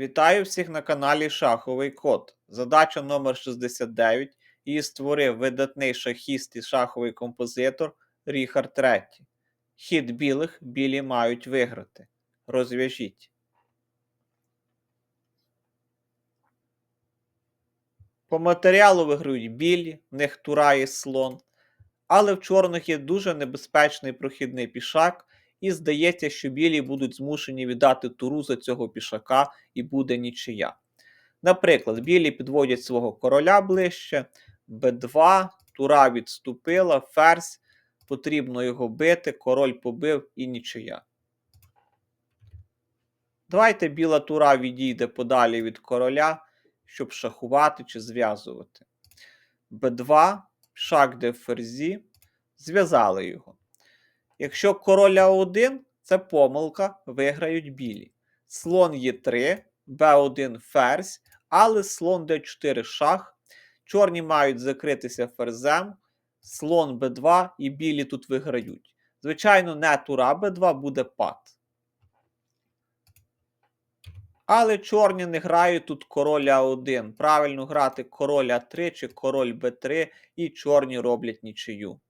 Вітаю всіх на каналі Шаховий Код. Задача номер 69. Її створив видатний шахіст і шаховий композитор Ріхард III. Хід білих білі мають виграти. Розв'яжіть. По матеріалу виграють білі, в них тура і слон. Але в чорних є дуже небезпечний прохідний пішак, і здається, що білі будуть змушені віддати туру за цього пішака і буде нічия. Наприклад, білі підводять свого короля ближче, Б2, тура відступила, ферзь, потрібно його бити, король побив і нічия. Давайте біла тура відійде подалі від короля, щоб шахувати чи зв'язувати. Б2, шах де ферзі, зв'язали його. Якщо король А1, це помилка, виграють білі. Слон Е3, Б1 ферзь, але слон Д4 шах. Чорні мають закритися ферзем, слон Б2 і білі тут виграють. Звичайно, не тура Б2 буде пад. Але чорні не грають тут король А1. Правильно грати король А3 чи король Б3, і чорні роблять нічию.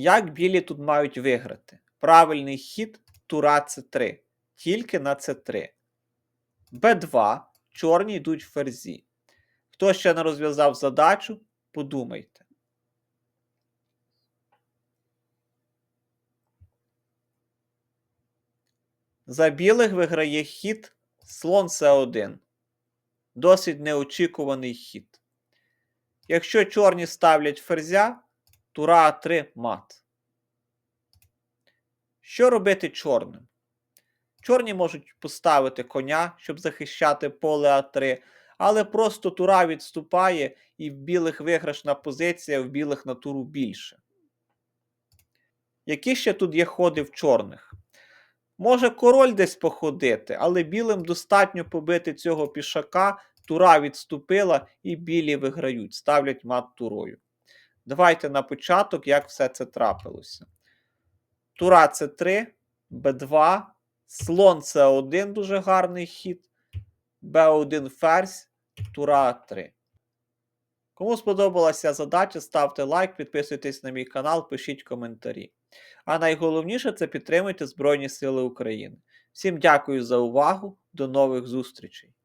Як білі тут мають виграти? Правильний хід тура С3. Тільки на С3. Б2. Чорні йдуть в ферзі. Хто ще не розв'язав задачу, подумайте. За білих виграє хід слон С1. Досить неочікуваний хід. Якщо чорні ставлять ферзя, тура А3 мат. Що робити чорним? Чорні можуть поставити коня, щоб захищати поле А3, але просто тура відступає і в білих виграшна позиція, в білих на туру більше. Які ще тут є ходи в чорних? Може король десь походити, але білим достатньо побити цього пішака, тура відступила і білі виграють, ставлять мат турою. Давайте на початок, як все це трапилося. Тура С3, Б2, слон С1 дуже гарний хід, Б1 ферзь, Тура 3. Кому сподобалася задача, ставте лайк, підписуйтесь на мій канал, пишіть коментарі. А найголовніше це підтримуйте Збройні Сили України. Всім дякую за увагу, до нових зустрічей!